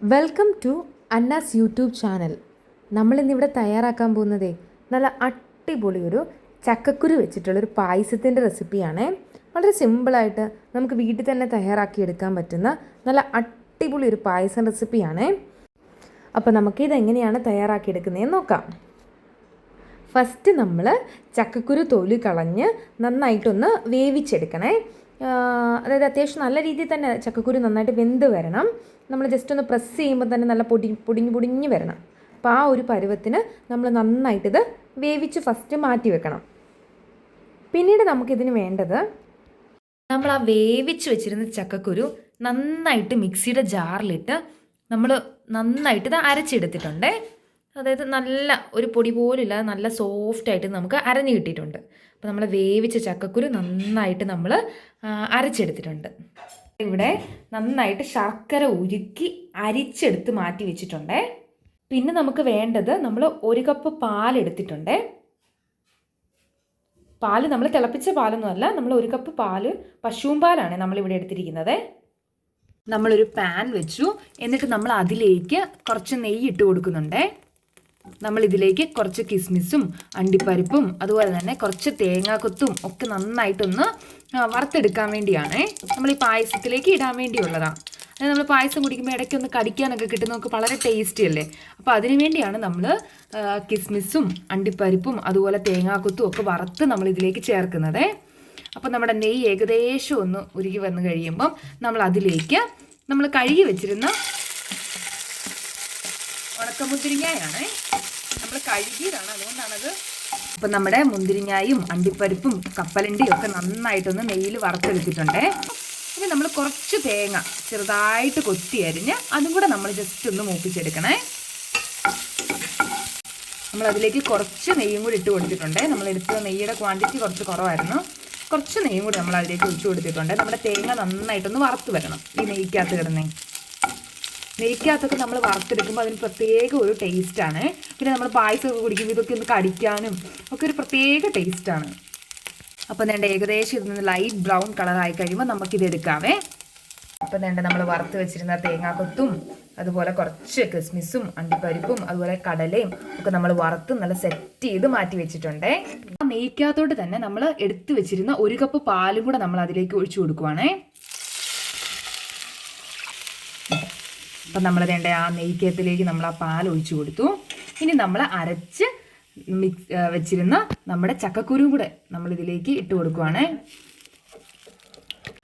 Welcome to Anna's YouTube channel നമ്മളിന്നിവിടെ തയ്യാറാക്കാൻ പോകുന്നതേ നല്ല അടിപൊളി ഒരു ചക്കക്കുരു വെച്ചിട്ടുള്ളൊരു പായസത്തിന്റെ റെസിപ്പിയാണ് വളരെ സിമ്പിളായിട്ട് നമുക്ക് വീട്ടിൽ തന്നെ തയ്യാറാക്കി എടുക്കാൻ പറ്റുന്ന നല്ല അടിപൊളി ഒരു പായസം റെസിപ്പിയാണ് അപ്പോൾ നമുക്കിത് എങ്ങനെയാണ് തയ്യാറാക്കിയെടുക്കുന്നതെന്ന് നോക്കാം. ഫസ്റ്റ് നമ്മൾ ചക്കക്കുരു തൊലി കളഞ്ഞ് നന്നായിട്ടൊന്ന് വേവിച്ചെടുക്കണേ. അതായത് അത്യാവശ്യം നല്ല രീതിയിൽ തന്നെ ചക്കക്കുരു നന്നായിട്ട് വെന്ത് വരണം. നമ്മൾ ജസ്റ്റ് ഒന്ന് പ്രസ് ചെയ്യുമ്പോൾ തന്നെ നല്ല പൊടി പൊടിഞ്ഞ് പൊടിഞ്ഞ് വരണം. അപ്പോൾ ആ ഒരു പരുവത്തിന് നമ്മൾ നന്നായിട്ടിത് വേവിച്ച് ഫസ്റ്റ് മാറ്റി വെക്കണം. പിന്നീട് നമുക്കിതിന് വേണ്ടത് നമ്മൾ ആ വേവിച്ച് വെച്ചിരുന്ന ചക്കക്കുരു നന്നായിട്ട് മിക്സിയുടെ ജാറിലിട്ട് നമ്മൾ നന്നായിട്ട് ഇത് അരച്ചെടുത്തിട്ടുണ്ട്. അതായത് നല്ല ഒരു പൊടി പോലും ഇല്ലാതെ നല്ല സോഫ്റ്റ് ആയിട്ട് നമുക്ക് അരഞ്ഞു കിട്ടിയിട്ടുണ്ട്. അപ്പോൾ നമ്മൾ വേവിച്ച ചക്കക്കുരു നന്നായിട്ട് നമ്മൾ അരച്ചെടുത്തിട്ടുണ്ട്. ഇവിടെ നന്നായിട്ട് ശർക്കര ഉരുക്കി അരിച്ചെടുത്ത് മാറ്റി വെച്ചിട്ടുണ്ട്. പിന്നെ നമുക്ക് വേണ്ടത് നമ്മൾ ഒരു കപ്പ് പാലെടുത്തിട്ടുണ്ടേ. പാൽ നമ്മൾ തിളപ്പിച്ച പാലൊന്നുമല്ല നമ്മൾ ഒരു കപ്പ് പാൽ പശുവും പാലാണ് നമ്മളിവിടെ എടുത്തിരിക്കുന്നത്. നമ്മളൊരു പാൻ വെച്ചു. എന്നിട്ട് നമ്മൾ അതിലേക്ക് കുറച്ച് നെയ്യ് ഇട്ട് കൊടുക്കുന്നുണ്ട്. നമ്മൾ ഇതിലേക്ക് കുറച്ച് കിസ്മിസും അണ്ടിപ്പരിപ്പും അതുപോലെ തന്നെ കുറച്ച് തേങ്ങാക്കൊത്തും ഒക്കെ നന്നായിട്ടൊന്ന് വറുത്തെടുക്കാൻ വേണ്ടിയാണ് നമ്മൾ ഈ പായസത്തിലേക്ക് ഇടാൻ വേണ്ടിയുള്ളതാണ് അതായത് നമ്മൾ പായസം കുടിക്കുമ്പോൾ ഇടയ്ക്ക് ഒന്ന് കടിക്കാനൊക്കെ കിട്ടുന്ന നമുക്ക് വളരെ ടേസ്റ്റി അല്ലേ? അപ്പോൾ അതിനു വേണ്ടിയാണ് നമ്മൾ കിസ്മിസും അണ്ടിപ്പരിപ്പും അതുപോലെ തേങ്ങാക്കൊത്തും ഒക്കെ വറുത്ത് നമ്മൾ ഇതിലേക്ക് ചേർക്കുന്നത്. അപ്പോൾ നമ്മുടെ നെയ്യ് ഏകദേശം ഒന്ന് ഉരുകി വന്ന് കഴിയുമ്പം നമ്മൾ അതിലേക്ക് നമ്മൾ കഴുകി വെച്ചിരുന്ന ഉണക്കമുന്തിരിങ്ങയാണ്. നമ്മൾ കഴുകിയതാണ്. അതുകൊണ്ടാണത് അപ്പം നമ്മുടെ മുന്തിരിങ്ങായും അണ്ടിപ്പരിപ്പും കപ്പലണ്ടിയും ഒക്കെ നന്നായിട്ടൊന്ന് നെയ്യിൽ വറുത്തെടുത്തിട്ടുണ്ട്. ഇനി നമ്മൾ കുറച്ച് തേങ്ങ ചെറുതായിട്ട് കൊത്തി അരിഞ്ഞ് അതും കൂടെ നമ്മൾ ജസ്റ്റ് ഒന്ന് മൂപ്പിച്ചെടുക്കണേ. നമ്മൾ അതിലേക്ക് കുറച്ച് നെയ്യും കൂടി ഇട്ട് കൊടുത്തിട്ടുണ്ട്. നമ്മൾ എടുത്ത നെയ്യുടെ ക്വാണ്ടിറ്റി കുറച്ച് കുറവായിരുന്നു. കുറച്ച് നെയ്യും കൂടി നമ്മൾ അതിലേക്ക് ഒഴിച്ചു കൊടുത്തിട്ടുണ്ട്. നമ്മുടെ തേങ്ങ നന്നായിട്ടൊന്ന് വറുത്ത് വരണം ഈ നെയ്ക്കകത്ത് കിടന്നേ. നെയ്ക്കകത്തൊക്കെ നമ്മൾ വറുത്തെടുക്കുമ്പോൾ അതിന് പ്രത്യേക ഒരു ടേസ്റ്റാണ് പിന്നെ നമ്മൾ പായസമൊക്കെ കുടിക്കുമ്പോൾ ഇതൊക്കെ ഒന്ന് കടിക്കാനും ഒക്കെ ഒരു പ്രത്യേക ടേസ്റ്റാണ് അപ്പോൾ വേണ്ട ഏകദേശം ഇതൊന്ന് ലൈറ്റ് ബ്രൗൺ കളറായി കഴിയുമ്പോൾ നമുക്കിത് എടുക്കാമേ. അപ്പം വേണ്ട നമ്മൾ വറുത്ത് വെച്ചിരുന്ന തേങ്ങാക്കൊത്തും അതുപോലെ കുറച്ച് കിസ്മിസും അണ്ടിപ്പരിപ്പും അതുപോലെ കടലയും ഒക്കെ നമ്മൾ വറുത്ത് നല്ല സെറ്റ് ചെയ്ത് മാറ്റി വെച്ചിട്ടുണ്ട്. നെയ്ക്കകത്തോട്ട് തന്നെ നമ്മൾ എടുത്തു വെച്ചിരുന്ന ഒരു കപ്പ് പാലും കൂടെ നമ്മൾ അതിലേക്ക് ഒഴിച്ചു കൊടുക്കുവാണേ. അപ്പം നമ്മൾ വേണ്ട ആ നെയ്ക്കകത്തിലേക്ക് നമ്മൾ ആ പാൽ ഒഴിച്ചു കൊടുത്തു. ഇനി നമ്മൾ അരച്ച് മിക്സ് വെച്ചിരുന്ന നമ്മുടെ ചക്കക്കുരുവും കൂടെ നമ്മൾ ഇതിലേക്ക് ഇട്ട് കൊടുക്കുവാണേ.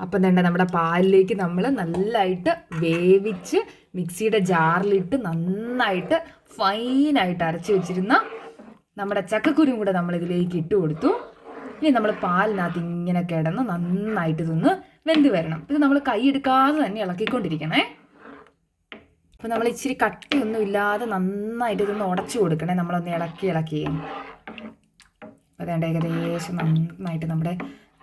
അപ്പം തന്നെ നമ്മുടെ പാലിലേക്ക് നമ്മൾ നല്ലതായിട്ട് വേവിച്ച് മിക്സിയുടെ ജാറിലിട്ട് നന്നായിട്ട് ഫൈനായിട്ട് അരച്ച് വെച്ചിരുന്ന നമ്മുടെ ചക്കക്കുരും കൂടെ നമ്മൾ ഇതിലേക്ക് ഇട്ട് കൊടുത്തു. ഇനി നമ്മൾ പാലിനകത്ത് ഇങ്ങനെ കിടന്ന് നന്നായിട്ട് തിന്ന് വെന്ത് വരണം. ഇത് നമ്മൾ കൈ എടുക്കാതെ തന്നെ ഇളക്കിക്കൊണ്ടിരിക്കണേ. അപ്പം നമ്മൾ ഇച്ചിരി കട്ടിയൊന്നും ഇല്ലാതെ നന്നായിട്ട് ഇതൊന്ന് ഉടച്ചു കൊടുക്കണേ. നമ്മളൊന്ന് ഇളക്കി ഇളക്കി. അതേണ്ട ഏകദേശം നന്നായിട്ട് നമ്മുടെ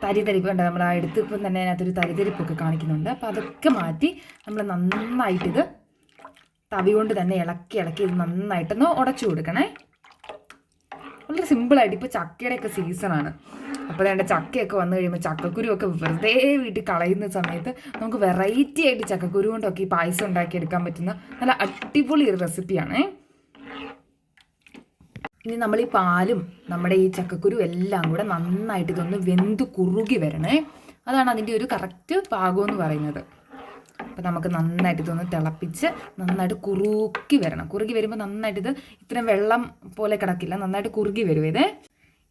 തരിതരിപ്പ് വേണ്ട നമ്മൾ ആ എടുത്തിപ്പം തന്നെ അതിനകത്തൊരു തരിതരിപ്പൊക്കെ കാണിക്കുന്നുണ്ട്. അപ്പോൾ അതൊക്കെ മാറ്റി നമ്മൾ നന്നായിട്ടിത് തവി കൊണ്ട് തന്നെ ഇളക്കി ഇളക്കി ഇത് നന്നായിട്ടൊന്ന് ഉടച്ചു കൊടുക്കണേ. വളരെ സിമ്പിളായിട്ട് ഇപ്പോൾ ചക്കയുടെയൊക്കെ സീസണാണ്. അപ്പോൾ വേണ്ട ചക്കയൊക്കെ വന്നു കഴിയുമ്പോൾ ചക്കക്കുരുവൊക്കെ വെറുതെ വീട്ടിൽ കളയുന്ന സമയത്ത് നമുക്ക് വെറൈറ്റി ആയിട്ട് ചക്കക്കുരു കൊണ്ടൊക്കെ ഈ പായസം ഉണ്ടാക്കിയെടുക്കാൻ പറ്റുന്ന നല്ല അടിപൊളി ഒരു റെസിപ്പിയാണേ ഇനി നമ്മൾ ഈ പാലും നമ്മുടെ ഈ ചക്കക്കുരു എല്ലാം കൂടെ നന്നായിട്ട് ഇതൊന്ന് വെന്ത് കുറുകി വരണേ. അതാണ് അതിന്റെ ഒരു കറക്റ്റ് പാകം എന്ന് പറയുന്നത്. അപ്പം നമുക്ക് നന്നായിട്ട് ഇതൊന്ന് തിളപ്പിച്ച് നന്നായിട്ട് കുറുക്കി വരണം. കുറുകി വരുമ്പോൾ നന്നായിട്ട് ഇത് ഇത്രയും വെള്ളം പോലെ കിടക്കില്ല. നന്നായിട്ട് കുറുകി വരും ഇത്.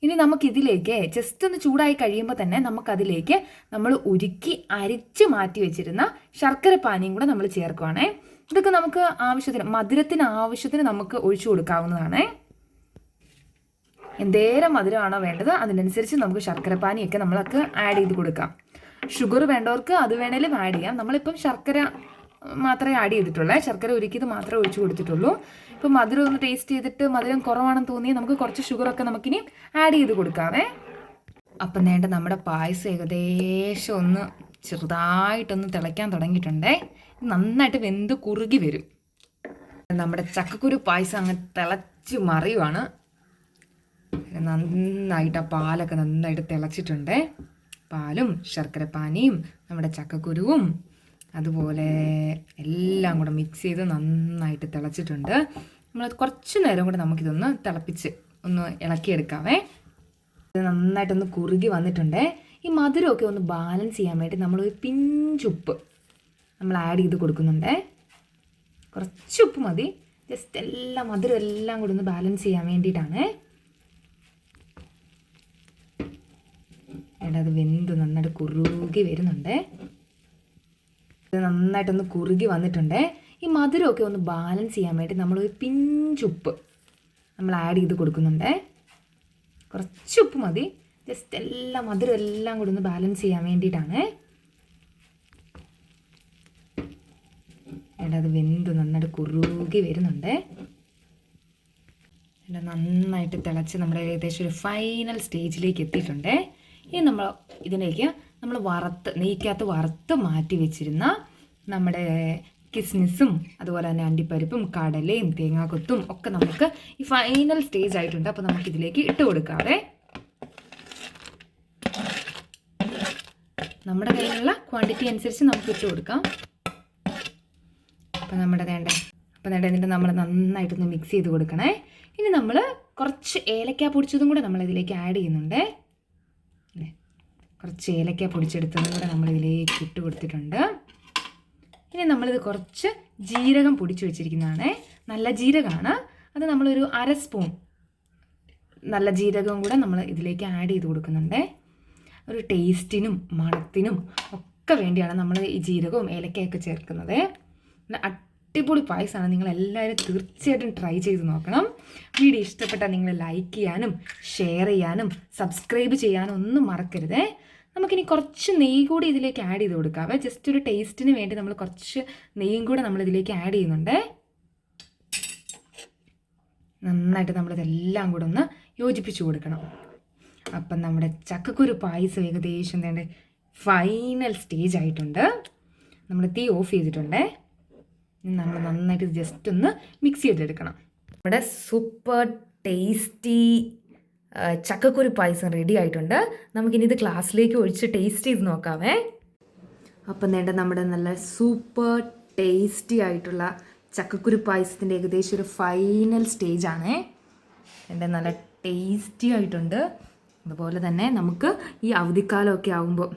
ഇനി നമുക്കിതിലേക്ക് ജസ്റ്റ് ഒന്ന് ചൂടായി കഴിയുമ്പോൾ തന്നെ നമുക്കതിലേക്ക് നമ്മൾ ഉരുക്കി അരിച്ച് മാറ്റി വെച്ചിരുന്ന ശർക്കര പാനിയും കൂടെ നമ്മൾ ചേർക്കുവാണേ. ഇതൊക്കെ നമുക്ക് ആവശ്യത്തിന് മധുരത്തിന് ആവശ്യത്തിന് നമുക്ക് ഒഴിച്ചു കൊടുക്കാവുന്നതാണേ. എന്തേരം മധുരമാണോ വേണ്ടത് അതിനനുസരിച്ച് നമുക്ക് ശർക്കരപ്പാനിയൊക്കെ നമ്മളൊക്കെ ആഡ് ചെയ്ത് കൊടുക്കാം. ഷുഗർ വേണ്ടവർക്ക് അത് വേണേലും ആഡ് ചെയ്യാം. നമ്മളിപ്പം ശർക്കര മാത്രമേ ആഡ് ചെയ്തിട്ടുള്ളൂ. ശർക്കര ഒരുക്കിയത് മാത്രമേ ഒഴിച്ചു കൊടുത്തിട്ടുള്ളൂ. ഇപ്പം മധുരം ഒന്ന് ടേസ്റ്റ് ചെയ്തിട്ട് മധുരം കുറവാണെന്ന് തോന്നി നമുക്ക് കുറച്ച് ഷുഗറൊക്കെ നമുക്കിനി ആഡ് ചെയ്ത് കൊടുക്കാവേ. അപ്പം വേണ്ട നമ്മുടെ പായസം ഏകദേശം ഒന്ന് ചെറുതായിട്ടൊന്ന് തിളയ്ക്കാൻ തുടങ്ങിയിട്ടുണ്ടേ. നന്നായിട്ട് വെന്ത് കുറുകി വരും. നമ്മുടെ ചക്കക്കുരു പായസം അങ്ങ് തിളച്ച് മറിയുവാണ്. നന്നായിട്ട് ആ പാലൊക്കെ നന്നായിട്ട് തിളച്ചിട്ടുണ്ട്. പാലും ശർക്കരപ്പാനിയും നമ്മുടെ ചക്കക്കുരുവും അതുപോലെ എല്ലാം കൂടെ മിക്സ് ചെയ്ത് നന്നായിട്ട് തിളച്ചിട്ടുണ്ട്. നമ്മൾ കുറച്ച് നേരം കൂടെ നമുക്കിതൊന്ന് തിളപ്പിച്ച് ഒന്ന് ഇളക്കിയെടുക്കാവേ. ഇത് നന്നായിട്ടൊന്ന് കുറുകി വന്നിട്ടുണ്ട്. ഈ മധുരമൊക്കെ ഒന്ന് ബാലൻസ് ചെയ്യാൻ വേണ്ടി നമ്മളൊരു പിഞ്ചുപ്പ് നമ്മൾ ആഡ് ചെയ്ത് കൊടുക്കുന്നുണ്ട്. കുറച്ച് ഉപ്പ് മതി. ജസ്റ്റ് എല്ലാം മധുരം എല്ലാം കൂടെ ഒന്ന് ബാലൻസ് ചെയ്യാൻ വേണ്ടിയിട്ടാണ്. എടാ അത് വെന്ത് നന്നായിട്ട് കുറുകി വരുന്നുണ്ടേ. ഇത് നന്നായിട്ടൊന്ന് കുറുകി വന്നിട്ടുണ്ട്. ഈ മധുരമൊക്കെ ഒന്ന് ബാലൻസ് ചെയ്യാൻ വേണ്ടി നമ്മളൊരു പിഞ്ചുപ്പ് നമ്മൾ ആഡ് ചെയ്ത് കൊടുക്കുന്നുണ്ട്. കുറച്ച് ഉപ്പ് മതി. ജസ്റ്റ് എല്ലാം മധുരം എല്ലാം കൂടി ഒന്ന് ബാലൻസ് ചെയ്യാൻ വേണ്ടിയിട്ടാണ്. എടാ അത് വെന്ത് നന്നായിട്ട് കുറുകി വരുന്നുണ്ടേ. നന്നായിട്ട് തിളച്ച് നമ്മുടെ ഏകദേശം ഒരു ഫൈനൽ സ്റ്റേജിലേക്ക് എത്തിയിട്ടുണ്ട്. ഇനി നമ്മൾ ഇതിലേക്ക് നമ്മൾ വറുത്ത് നെയ്ക്കകത്ത് വറുത്ത് മാറ്റി വെച്ചിരുന്ന നമ്മുടെ കിസ്മിസും അതുപോലെ തന്നെ അണ്ടിപ്പരിപ്പും കടലയും തേങ്ങാക്കൊത്തും ഒക്കെ നമുക്ക് ഈ ഫൈനൽ സ്റ്റേജ് ആയിട്ടുണ്ട്. അപ്പോൾ നമുക്ക് ഇതിലേക്ക് ഇട്ട് കൊടുക്കാവേ. നമ്മുടെ കയ്യിലുള്ള ക്വാണ്ടിറ്റി അനുസരിച്ച് നമുക്ക് ഇട്ട് കൊടുക്കാം. അപ്പം നമ്മുടെ വേണ്ട അപ്പം വേണ്ട എന്നിട്ട് നമ്മൾ നന്നായിട്ടൊന്ന് മിക്സ് ചെയ്ത് കൊടുക്കണേ. ഇനി നമ്മൾ കുറച്ച് ഏലക്കാ പൊടിച്ചതും കൂടെ നമ്മൾ ഇതിലേക്ക് ആഡ് ചെയ്യുന്നുണ്ട്? കുറച്ച് ഏലക്ക പൊടിച്ചെടുത്തതും കൂടെ നമ്മൾ ഇതിലേക്ക് ഇട്ട് കൊടുത്തിട്ടുണ്ട്. ഇനി നമ്മളിത് കുറച്ച് ജീരകം പൊടിച്ചു വെച്ചിരിക്കുന്നതാണ്. നല്ല ജീരകമാണ്. അത് നമ്മളൊരു അര സ്പൂൺ നല്ല ജീരകവും കൂടെ നമ്മൾ ഇതിലേക്ക് ആഡ് ചെയ്ത് കൊടുക്കുന്നുണ്ട്. ഒരു ടേസ്റ്റിനും മണത്തിനും ഒക്കെ വേണ്ടിയാണ് നമ്മൾ ഈ ജീരകവും ഏലക്കയൊക്കെ ചേർക്കുന്നത്. അടിപൊളി പായസമാണ് നിങ്ങൾ എല്ലാവരും തീർച്ചയായിട്ടും ട്രൈ ചെയ്ത് നോക്കണം. വീഡിയോ ഇഷ്ടപ്പെട്ടാൽ നിങ്ങൾ ലൈക്ക് ചെയ്യാനും ഷെയർ ചെയ്യാനും സബ്സ്ക്രൈബ് ചെയ്യാനും ഒന്നും മറക്കരുതേ. നമുക്കിനി കുറച്ച് നെയ്യ് കൂടി ഇതിലേക്ക് ആഡ് ചെയ്ത് കൊടുക്കാവേ ജസ്റ്റ് ഒരു ടേസ്റ്റിന് വേണ്ടി നമ്മൾ കുറച്ച് നെയ്യും കൂടെ നമ്മൾ ഇതിലേക്ക് ആഡ് ചെയ്യുന്നുണ്ട്. നന്നായിട്ട് നമ്മളിതെല്ലാം കൂടെ ഒന്ന് യോജിപ്പിച്ചു കൊടുക്കണം. അപ്പം നമ്മുടെ ചക്കക്കുരു പായസം ഏകദേശം വേണ്ട ഫൈനൽ സ്റ്റേജ് ആയിട്ടുണ്ട്. നമ്മൾ തീ ഓഫ് ചെയ്തിട്ടുണ്ട്. നമ്മൾ നന്നായിട്ട് ജസ്റ്റ് ഒന്ന് മിക്സ് ചെയ്തെടുക്കണം. നമ്മുടെ സൂപ്പർ ടേസ്റ്റി ചക്കക്കുരു പായസം റെഡി ആയിട്ടുണ്ട്. നമുക്കിനി ഇത് ഗ്ലാസ്സിലേക്ക് ഒഴിച്ച് ടേസ്റ്റ് ചെയ്ത് നോക്കാമേ അപ്പം വേണ്ട നമ്മുടെ നല്ല സൂപ്പർ ടേസ്റ്റി ആയിട്ടുള്ള ചക്കക്കുരു പായസത്തിന്റെ ഏകദേശം ഒരു ഫൈനൽ സ്റ്റേജ് സ്റ്റേജാണേ എന്റെ നല്ല ടേസ്റ്റി ആയിട്ടുണ്ട്. അതുപോലെ തന്നെ നമുക്ക് ഈ അവധിക്കാലമൊക്കെ ആകുമ്പോൾ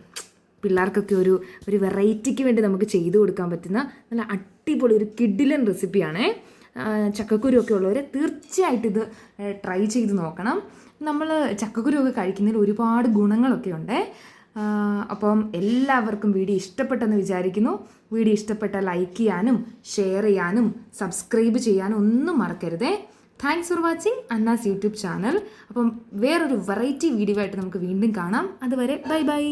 പിള്ളേർക്കൊക്കെ ഒരു ഒരു വെറൈറ്റിക്ക് വേണ്ടി നമുക്ക് ചെയ്തു കൊടുക്കാൻ പറ്റുന്ന നല്ല അടിപൊളി ഒരു കിഡിലൻ റെസിപ്പിയാണേ. ചക്കക്കുരു ഒക്കെ ഉള്ളവർ തീർച്ചയായിട്ടും ഇത് ട്രൈ ചെയ്ത് നോക്കണം. നമ്മൾ ചക്കക്കുരു ഒക്കെ കഴിക്കുന്നതിൽ ഒരുപാട് ഗുണങ്ങളൊക്കെ ഉണ്ട്. അപ്പം എല്ലാവർക്കും വീഡിയോ ഇഷ്ടപ്പെട്ടെന്ന് വിചാരിക്കുന്നു. വീഡിയോ ഇഷ്ടപ്പെട്ട ലൈക്ക് ചെയ്യാനും ഷെയർ ചെയ്യാനും സബ്സ്ക്രൈബ് ചെയ്യാനും ഒന്നും മറക്കരുതേ. Thanks for watching Anna's YouTube channel. അപ്പം വേറൊരു വെറൈറ്റി വീഡിയോ ആയിട്ട് നമുക്ക് വീണ്ടും കാണാം. അതുവരെ ബൈ ബൈ.